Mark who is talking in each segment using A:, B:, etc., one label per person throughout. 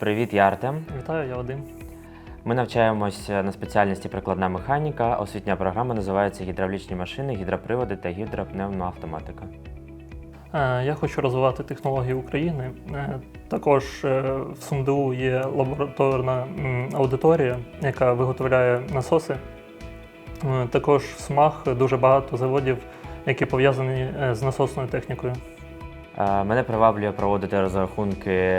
A: Привіт, я Артем.
B: Вітаю, я Вадим.
A: Ми навчаємося на спеціальності прикладна механіка. Освітня програма називається гідравлічні машини, гідроприводи та гідропневмоавтоматика.
B: Е, Я хочу розвивати технології України. Е, Також е, в СумДУ є лабораторна аудиторія, яка виготовляє насоси. Також в СМАХ дуже багато заводів, які пов'язані з насосною технікою.
A: Мене приваблює проводити розрахунки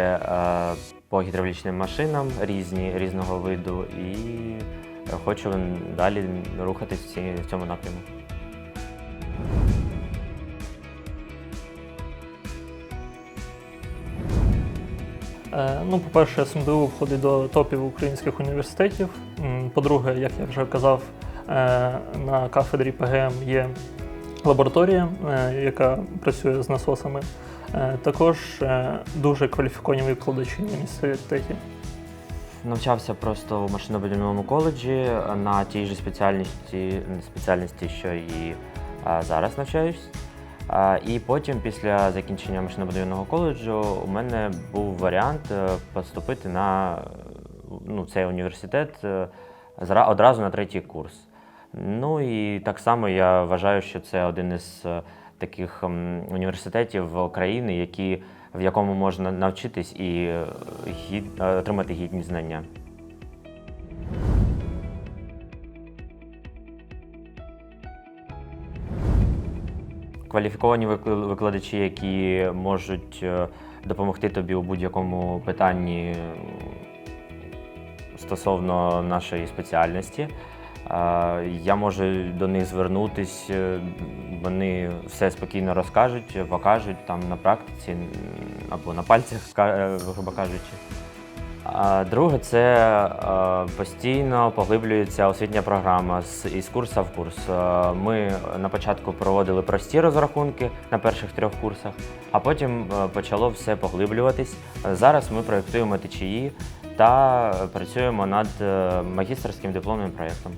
A: по гідравлічним машинам різні, різного виду, і хочу далі рухатись в цьому напряму.
B: Е, Ну, по-перше, СМДУ входить до топів українських університетів. По-друге, як я вже казав, е, на кафедрі ПГМ є лабораторія, е, яка працює з насосами. Е, Також е, дуже кваліфіковані викладачі в університеті.
A: Навчався просто в машинобудівному коледжі на тій же спеціальності, спеціальності що і зараз навчаюсь. І потім, після закінчення машинобудівного коледжу, у мене був варіант поступити на ну, цей університет одразу на третій курс. Ну і так само я вважаю, що це один із е, таких університетів України, які, в якому можна навчитись і е, гід, е, отримати гідні знання. Кваліфіковані викладачі, які можуть допомогти тобі у будь-якому питанні стосовно нашої спеціальності. Я можу до них звернутись, е, вони все спокійно розкажуть, покажуть там на практиці або на пальцях, е, грубо кажучи. А друге, це е, постійно поглиблюється освітня програма з із курсу в курс. Ми на початку проводили прості розрахунки на перших трьох курсах, а потім почало все поглиблюватись. Зараз ми проєктуємо ТЧІ та працюємо над магістерським дипломним проєктом.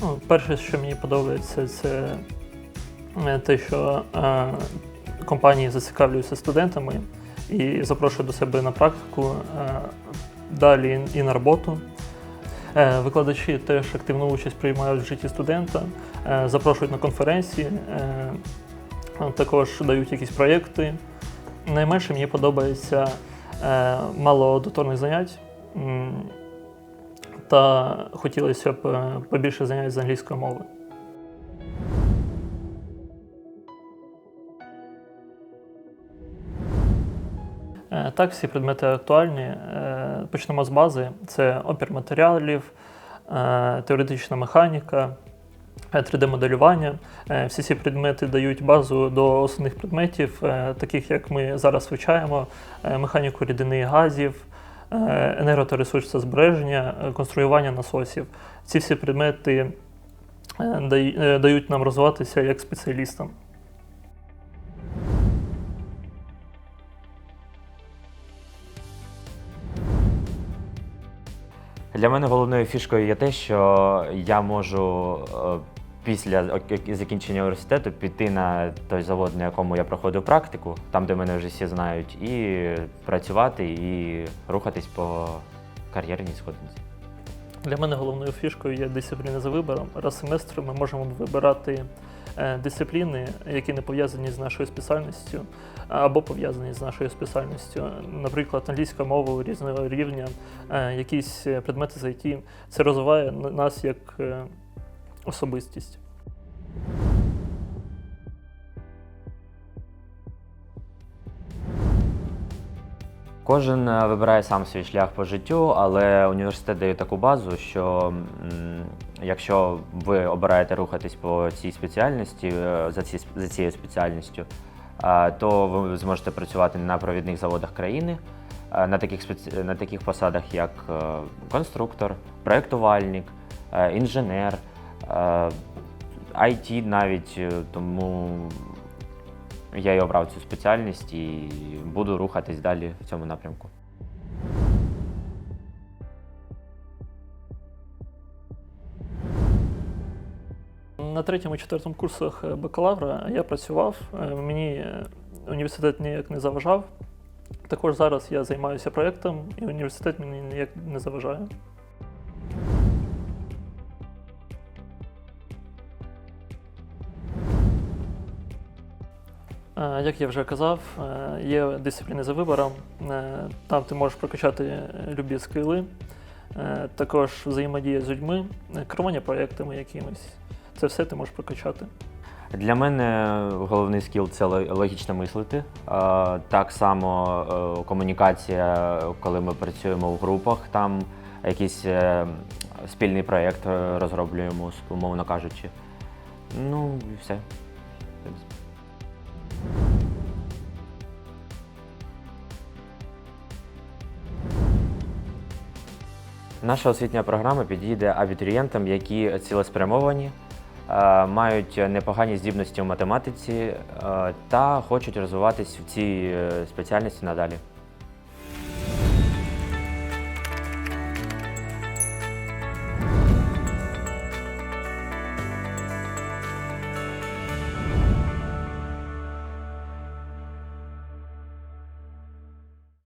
B: Ну, перше, що мені подобається, це е, те, що е, компанії зацікавлюються студентами і запрошують до себе на практику, е, далі і на роботу. Е, Викладачі теж активну участь приймають в житті студента, е, запрошують на конференції, е, також дають якісь проєкти. Найменше мені подобається е, мало аудиторних занять. Та хотілося б е, побільше занять з англійської мови. Е, Так, всі предмети актуальні. Е, Почнемо з бази: це опір матеріалів, теоретична механіка, 3D-моделювання. Е, Всі ці предмети дають базу до основних предметів, таких як ми зараз вивчаємо: механіку рідини і газів, енерго та ресурсозбереження, е, конструювання насосів. Ці всі предмети е, е, дають нам розвиватися як спеціалістам.
A: Для мене головною фішкою є те, що я можу е, після закінчення університету піти на той завод, на якому я проходив практику, там, де мене вже всі знають, і працювати і рухатись по кар'єрній сходинці.
B: Для мене головною фішкою є дисципліна за вибором. Раз в ми можемо вибирати е, дисципліни, які не пов'язані з нашою спеціальністю, або пов'язані з нашою спеціальністю. Наприклад, англійська мова різного рівня, е, якісь е, предмети з IT. Це розвиває нас як особистість.
A: Кожен е, вибирає сам свій шлях по життю, але університет дає таку базу, що якщо ви обираєте рухатись по цій спеціальності, е, за, ці, за цією спеціальністю, е, то ви зможете працювати на провідних заводах країни, на таких, спеці... на таких посадах, як конструктор, проєктувальник, е, інженер, IT навіть, тому я і обрав цю спеціальність і буду рухатись далі в цьому напрямку.
B: На третьому і четвертому курсах е, бакалавра я працював. Е, Мені університет ніяк не заважав. Також зараз я займаюся проєктом, і університет мені ніяк не заважає. Як я вже казав, е, є дисципліни за вибором. Е, Там ти можеш прокачати е, любі скили, е, також взаємодія з людьми, е, керування проєктами якимись. Це все ти можеш прокачати.
A: Для мене головний скіл це логічно мислити. Е, Так само е, комунікація, коли ми працюємо в групах, там якийсь е, спільний проєкт е, розроблюємо, умовно кажучи. Ну і все. Наша освітня програма підійде абітурієнтам, які цілеспрямовані, е, мають непогані здібності в математиці е, та хочуть розвиватись в цій е, спеціальності надалі.